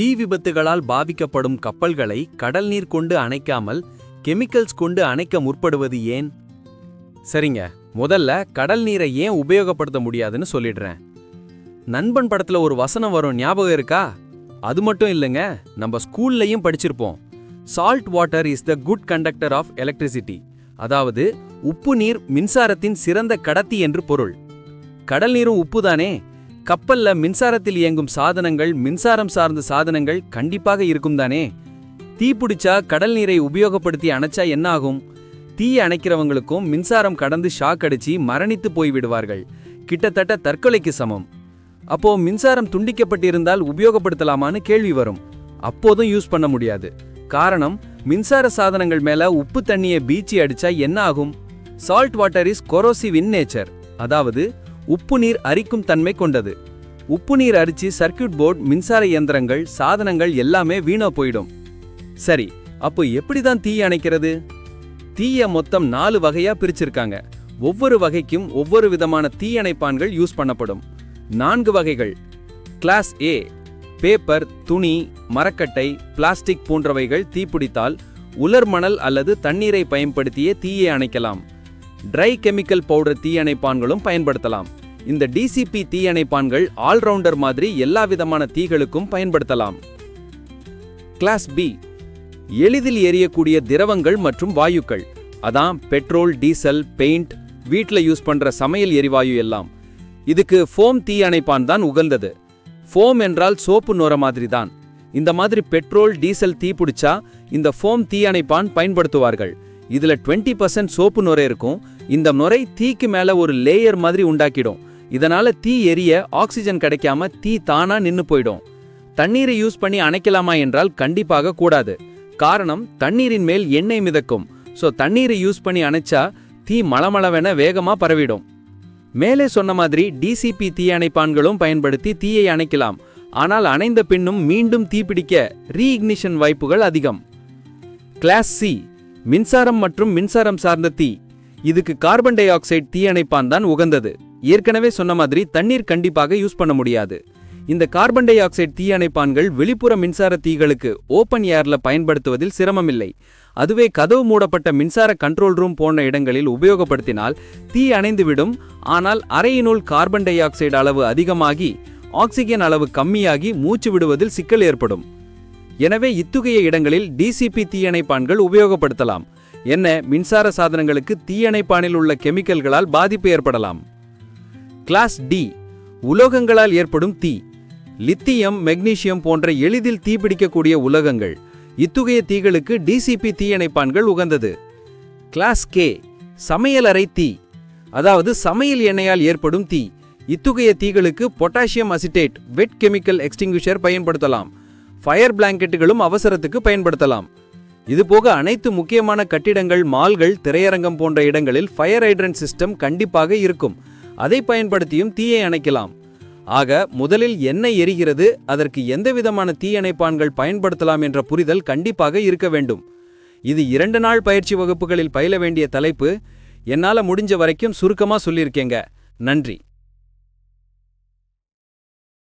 தீ விபத்துகளால் பாதிக்கப்படும் கப்பல்களை கடல் நீர் கொண்டு அணைக்காமல் கெமிக்கல்ஸ் கொண்டு அணைக்க முற்படுவது ஏன்? சரிங்க. முதல்ல கடல் நீரை ஏன் உபயோகப்படுத்த முடியாதுன்னு சொல்லிடுறேன். நண்பன் படத்துல ஒரு வசனம் வரும் ஞாபகம் இருக்கா? அது மட்டும் இல்லைங்க நம்ம ஸ்கூல்லையும் படிச்சிருப்போம். Salt water is the good conductor of electricity அதாவது உப்பு நீர் மின்சாரத்தின் சிறந்த கடத்தி என்று பொருள். கடல் நீரும் உப்பு தானே? கப்பல்ல மின்சாரத்தில் இயங்கும் சாதனங்கள் மின்சாரம் சார்ந்த சாதனங்கள் கண்டிப்பாக இருக்கும் தானே? தீ பிடிச்சா கடல் நீரை உபயோகப்படுத்தி அணைச்சா என்ன ஆகும்? தீயை அணைக்கிறவங்களுக்கும் மின்சாரம் கடந்து ஷாக் அடிச்சு மரணித்து போய் விடுவார்கள். கிட்டத்தட்ட தற்கொலைக்கு சமம். அப்போ மின்சாரம் துண்டிக்கப்பட்டிருந்தால் உபயோகப்படுத்தலாமான்னு கேள்வி வரும். அப்போதும் யூஸ் பண்ண முடியாது. காரணம் மின்சார சாதனங்கள் மேல உப்பு தண்ணியை பீச்சி அடிச்சா என்ன ஆகும்? Salt water is corrosive in nature அதாவது உப்பு நீர் அரிக்கும் தன்மை கொண்டது. உப்பு நீர் அரிச்சு சர்க்யூட் போர்டு மின்சார இயந்திரங்கள் சாதனங்கள் எல்லாமே வீணா போயிடும். சரி அப்போ எப்படி தான் தீ அணைக்கிறது? தீயை மொத்தம் நாலு வகையா பிரிச்சிருக்காங்க. ஒவ்வொரு வகைக்கும் ஒவ்வொரு விதமான தீயணைப்பான்கள் யூஸ் பண்ணப்படும். நான்கு வகைகள். கிளாஸ் ஏ பேப்பர் துணி மரக்கட்டை பிளாஸ்டிக் போன்றவைகள் தீப்பிடித்தால் உலர் மணல் அல்லது தண்ணீரை பயன்படுத்தியே தீயை அணைக்கலாம். ட்ரை கெமிக்கல் பவுடர் தீயணைப்பான்களும் பயன்படுத்தலாம். இந்த டிசிபி தீயணைப்பான்கள் ஆல்ரவுண்டர் மாதிரி எல்லா விதமான தீகளுக்கும் பயன்படுத்தலாம். கிளாஸ் பி எளிதில் எரியக்கூடிய திரவங்கள் மற்றும் வாயுக்கள். அதான் பெட்ரோல் டீசல் பெயிண்ட் வீட்டில் யூஸ் பண்ற சமையல் எரிவாயு எல்லாம். இதுக்கு ஃபோம் தீ அணைப்பான் தான் உகந்தது. ஃபோம் என்றால் சோப்பு நுர மாதிரி தான். இந்த மாதிரி பெட்ரோல் டீசல் தீ பிடிச்சா இந்த ஃபோம் தீயணைப்பான் பயன்படுத்துவார்கள். இதுல 20% பர்சன்ட் சோப்பு நுரை இருக்கும். இந்த நுரை தீக்கு மேல ஒரு லேயர் மாதிரி உண்டாக்கிடும். இதனால தீ எரிய ஆக்சிஜன் கிடைக்காம தீ தானா நின்னு போயிடும். தண்ணீரை யூஸ் பண்ணி அணைக்கலாமா என்றால் கண்டிப்பாக கூடாது. காரணம் தண்ணீரின் மேல் எண்ணெய் மிதக்கும். ஸோ தண்ணீரை யூஸ் பண்ணி அணைச்சா தீ மளமளவென வேகமா பரவிடும். மேலே சொன்ன மாதிரி டிசிபி தீயணைப்பான்களும் பயன்படுத்தி தீயை அணைக்கலாம். ஆனால் அணைந்த பின்னும் மீண்டும் தீப்பிடிக்க ரீஇக்னிஷன் வாய்ப்புகள் அதிகம். கிளாஸ் சி மின்சாரம் மற்றும் மின்சாரம் சார்ந்த தீ. இதுக்கு கார்பன் டை ஆக்சைடு தீயணைப்பான் தான் உகந்தது. ஏற்கனவே சொன்ன மாதிரி தண்ணீர் கண்டிப்பாக யூஸ் பண்ண முடியாது. இந்த கார்பன் டை ஆக்சைடு தீயணைப்பான்கள் வெளிப்புற மின்சார தீகளுக்கு ஓப்பன் ஏர்ல பயன்படுத்துவதில் சிரமமில்லை. அதுவே கதவு மூடப்பட்ட மின்சார கண்ட்ரோல் ரூம் போன்ற இடங்களில் உபயோகப்படுத்தினால் தீ அணைந்துவிடும். ஆனால் அறையினுள் கார்பன் டை ஆக்சைடு அளவு அதிகமாகி ஆக்சிஜன் அளவு கம்மியாகி மூச்சு விடுவதில் சிக்கல் ஏற்படும். எனவே இத்துகைய இடங்களில் டிசிபி தீயணைப்பான்கள் உபயோகப்படுத்தலாம். என்ன மின்சார சாதனங்களுக்கு தீயணைப்பானில் உள்ள கெமிக்கல்களால் பாதிப்பு ஏற்படலாம். கிளாஸ் டி உலோகங்களால் ஏற்படும் தீ. லித்தியம் மெக்னீசியம் போன்ற எளிதில் தீப்பிடிக்கக்கூடிய உலகங்கள். இத்துகைய தீகளுக்கு டிசிபி தீயணைப்பான்கள் உகந்தது. கிளாஸ் கே சமையலறை தீ. அதாவது சமையல் எண்ணெயால் ஏற்படும் தீ. இத்துகைய தீகளுக்கு potassium acetate wet chemical extinguisher பயன்படுத்தலாம். ஃபயர் பிளாங்கெட்டுகளும் அவசரத்துக்கு பயன்படுத்தலாம். இதுபோக அனைத்து முக்கியமான கட்டிடங்கள் மால்கள் திரையரங்கம் போன்ற இடங்களில் ஃபயர் ஹைட்ரன்ட் சிஸ்டம் கண்டிப்பாக இருக்கும். அதை பயன்படுத்தியும் தீயை அணைக்கலாம். ஆக முதலில் என்ன எரிகிறது அதற்கு எந்த விதமான தீயணைப்பான்கள் பயன்படுத்தலாம் என்ற புரிதல் கண்டிப்பாக இருக்க வேண்டும். இது இரண்டு நாள் பயிற்சி வகுப்புகளில் பயில வேண்டிய தலைப்பு. என்னால் முடிஞ்ச வரைக்கும் சுருக்கமாக சொல்லியிருக்கேங்க. நன்றி.